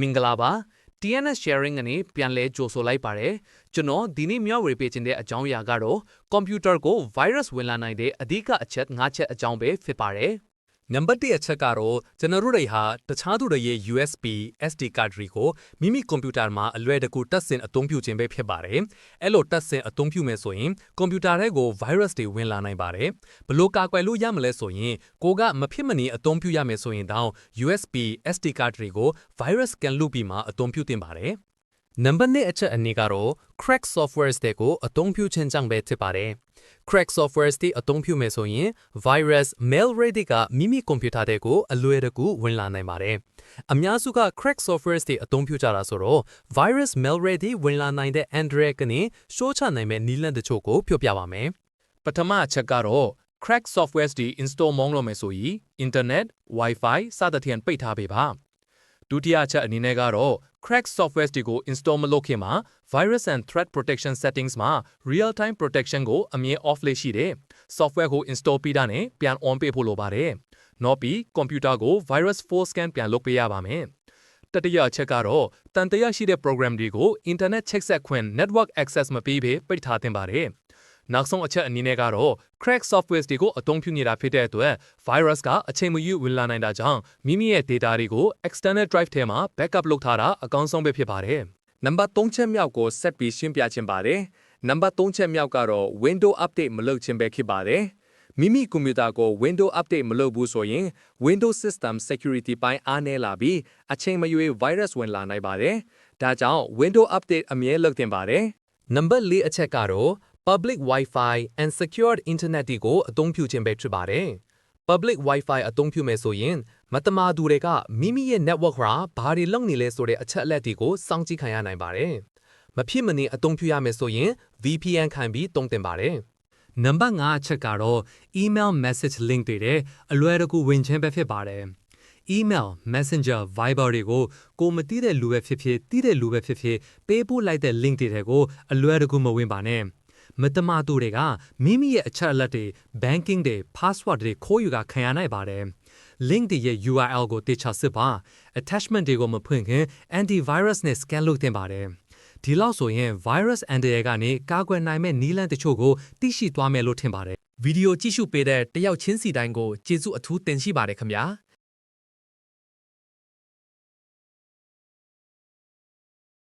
မင်္ဂလာပါ TNS sharing ကနေပြန်လဲကြိုဆိုလိုက်ပါတယ်ကျွန်တော်ဒီနေ့မျှဝေပေးခြင်းတဲ့အကြောင်းအရာကတော့ကွန်ပျူတာကို virus ဝင်လာနိုင်တဲ့အဓိကအချက်၅ချက်အကြောင်းပဲဖြစ်ပါတယ် နံပါတ်1အချက်ကတော့ကျွန်တော်တို့တွေဟာတခြားသူတွေရဲ့ USB SD card တွေကိုမိမိကွန်ပျူတာမှာအလွယ်တကူတက်ဆင်အသုံးပြုခြင်းပဲဖြစ်ပါတယ်။အဲ့လိုတက်ဆင်အသုံးပြုမယ်ဆိုရင်ကွန်ပျူတာထဲကို virus တွေဝင်လာနိုင်ပါတယ်။ဘလို့ကာကွယ်လို့ရမလဲဆိုရင်ကိုကမဖြစ်မနေအသုံးပြုရမယ်ဆိုရင်တောင် USB SD card တွေကို virus ကန်လုပ်ပြီးမှအသုံးပြုသင့်ပါတယ်။ နံပါတ်2အချက်အနေကတော့ crack softwares တွေကိုအသုံးပြုခြင်းကြောင့်ပဲဖြစ်ပါတယ်။ crack softwares တွေအသုံးပြုမယ်ဆိုရင် virus malware တွေကမိမိကွန်ပျူတာတွေကိုအလွယ်တကူဝင်လာနိုင်ပါတယ်။အများစုက crack softwares တွေအသုံးပြုကြတာဆိုတော့ virus malware တွေဝင်လာနိုင်တဲ့ Android ကနေရှိုးချနိုင်မဲ့နည်းလမ်းတချို့ကိုပြောပြပါမယ်။ပထမအချက်ကတော့ crack softwares တွေ install မောင်းလို့မယ်ဆိုရင် internet wifi စသဖြင့်ပိတ်ထားပေးပါ ဒုတိယအချက်အနေနဲ့ကတော့ crack softwares တွေကို install မလုပ်ခင်မှာ virus and threat protection settings မှာ real time protection ကိုအမြဲ off လေးရှိတယ် software ကို install ပြီးတာနဲ့ပြန် on ပေးဖို့လိုပါတယ်နောက်ပြီးကွန်ပျူတာကို virus full scan ပြန်လုပ်ပေးရပါမယ်တတိယအချက်ကတော့တန်တရားရှိတဲ့ program တွေကို internet ချိတ်ဆက်ခွင့် network access မပေးဘဲပိတ်ထားသင့်ပါတယ် နောက်ဆုံးအချက်အနေနဲ့ကတော့ crack softwares တွေကိုအသုံးပြုနေတာဖြစ်တဲ့အတွက် virus ကအချိန်မရွေးဝင်လာနိုင်တာကြောင့်မိမိရဲ့ data တွေကို external drive ထဲမှာ backup လုပ်ထားတာအကောင်းဆုံးပဲဖြစ်ပါတယ်နံပါတ်3ချက်မြောက်ကိုဆက်ပြီးရှင်းပြခြင်းပါတယ်။နံပါတ်3ချက်မြောက်ကတော့ window update မလုပ်ခြင်းပဲဖြစ်ပါတယ်။မိမိကွန်ပျူတာကို window update မလုပ်ဘူးဆိုရင် windows system security ပိုင်းအားနည်းလာပြီးအချိန်မရွေး virus ဝင်လာနိုင်ပါတယ်။ဒါကြောင့် window update အမြဲလုပ်သင့်ပါတယ်။နံပါတ်4အချက်ကတော့ public wifi and secured internet တွေကိုအသုံးပြုခြင်းပဲဖြစ်ပါတယ်။ public wifi အသုံးပြုမယ်ဆိုရင် မတမာသူတွေကမိမိရဲ့ network ကဘာတွေလုပ်နေလဲဆိုတဲ့အချက်အလက်တွေကိုစောင့်ကြည့်ခံရနိုင်ပါတယ်။မဖြစ်မနေအသုံးပြုရမယ်ဆိုရင် VPN ခံပြီးတုံးတင်ပါတယ်။နံပါတ်5အချက်ကတော့ email message link တွေတဲ့အလွယ်တကူဝင်ခြင်းပဲဖြစ်ပါတယ်။ email messenger viber တွေကိုကိုမသိတဲ့လူပဲဖြစ်ဖြစ်သိတဲ့လူပဲဖြစ်ဖြစ်ပေးပို့လိုက်တဲ့ link တွေထဲကိုအလွယ်တကူမဝင်ပါနဲ့ မတမာသူတွေကမိမိရဲ့အချက်အလက်တွေ banking တွေ password တွေခိုးယူတာခံရနိုင်ပါတယ် link တွေရဲ့ URL ကိုတေချာစစ်ပါ attachment တွေကိုမဖွင့်ခင် antivirus နဲ့ scan လုပ်သင့်ပါတယ်ဒီလောက်ဆိုရင် virus အန်တရယ်ကနေကာကွယ်နိုင်မဲ့နည်းလမ်းတချို့ကိုသိရှိသွားမယ်လို့ထင်ပါတယ်ဗီဒီယိုကြည့်ရှုပေးတဲ့တယောက်ချင်းစီတိုင်းကိုကျေးဇူးအထူးတင်ရှိပါတယ်ခင်ဗျာ